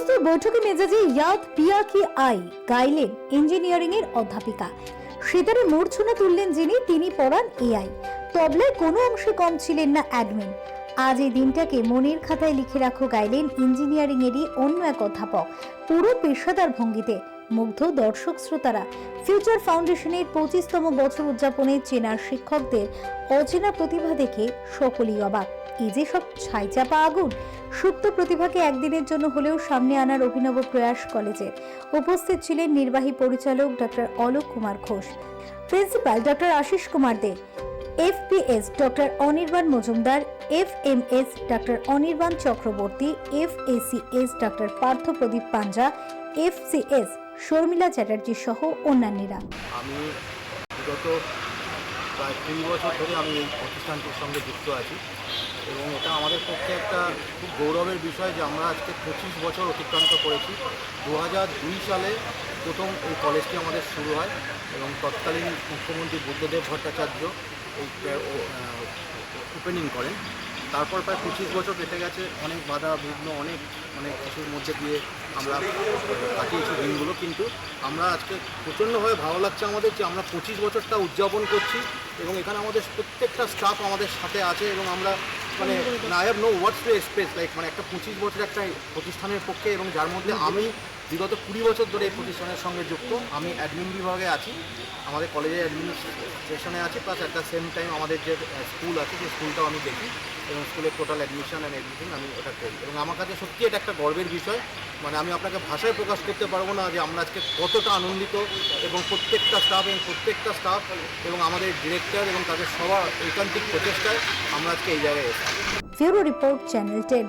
উপস্থিত বৈঠকে মেজাজে ইয়াদ পিয়া কি আই, গাইলেন ইঞ্জিনিয়ারিং এর অধ্যাপিকা। সেতারে মূর্ছনা তুললেন যিনি, তিনি পড়ান এআই। তবলায় কোনো অংশে কম ছিলেন না অ্যাডমিন। আজ এই দিনটাকে মনের খাতায় লিখে রাখো গাইলেন ইঞ্জিনিয়ারিং এরই অন্য এক অধ্যাপক। পুরো পেশাদার ভঙ্গিতে মুগ্ধ দর্শক শ্রোতারা। ফিউচার ফাউন্ডেশনের পঁচিশতম বছর উদযাপনে চেনার শিক্ষকদের অচেনা প্রতিভা দেখে সকলেই অবাক। এই যে সব ছাইচাপা আগুন সুপ্ত প্রতিভাকে একদিনের জন্য হলেও সামনে আনার অভিনব প্রয়াস কলেজে। উপস্থিত ছিলেন নির্বাহী পরিচালক doctor Alok Kumar Ghosh, principal doctor Ashish Kumar Dey, FPS doctor Anirban Majumdar, FMS doctor Anirban Chakraborty F FACS doctor Partha Pradip Panja, FCS Sharmila Chatterjee সহ অন্যান্যরা। আমি প্রায় কুড়ি বছর ধরে আমি এই প্রতিষ্ঠানটির সঙ্গে যুক্ত আছি। এবং এটা আমাদের পক্ষে একটা খুব গৌরবের বিষয় যে আমরা আজকে পঁচিশ বছর অতিক্রান্ত করেছি। দু সালে প্রথম এই কলেজটি আমাদের শুরু হয় এবং তৎকালীন মুখ্যমন্ত্রী বুদ্ধদেব ভট্টাচার্য এই ওপেনিং করেন। তারপর প্রায় পঁচিশ বছর কেটে গেছে, অনেক বাধা বিঘ্ন, অনেক অনেক কিছুর মধ্যে দিয়ে আমরা কাটিয়েছি দিনগুলো। কিন্তু আমরা আজকে প্রচণ্ডভাবে ভালো লাগছে আমাদের যে আমরা পঁচিশ বছরটা উদযাপন করছি এবং এখানে আমাদের প্রত্যেকটা স্টাফ আমাদের সাথে আছে এবং আমরা মানে I have no words to express like মানে একটা পঁচিশ বছর একটা প্রতিষ্ঠানের পক্ষে এবং যার মধ্যে আমি বিগত কুড়ি বছর ধরে এই প্রতিষ্ঠানের সঙ্গে যুক্ত। আমি অ্যাডমিন বিভাগে আছি আমাদের কলেজে অ্যাডমিনিস্ট্রেশনে আছি plus at the same time আমাদের যে স্কুল আছে সেই স্কুলটাও আমি দেখি। এবং স্কুলের টোটাল অ্যাডমিশন অ্যান্ড এভরিথিং আমি ওটা করি। এবং আমার কাছে সত্যি এটা একটা গর্বের বিষয় মানে আমি আপনাকে ভাষায় প্রকাশ করতে পারব না যে আমরা আজকে কতটা আনন্দিত এবং প্রত্যেকটা স্টাফ এবং প্রত্যেকটা স্টাফ এবং আমাদের ডিরেক্টর এবং তাদের সবার ঐকান্তিক প্রচেষ্টায় আমরা আজকে এই জায়গায় এসেছি। Report channel ten.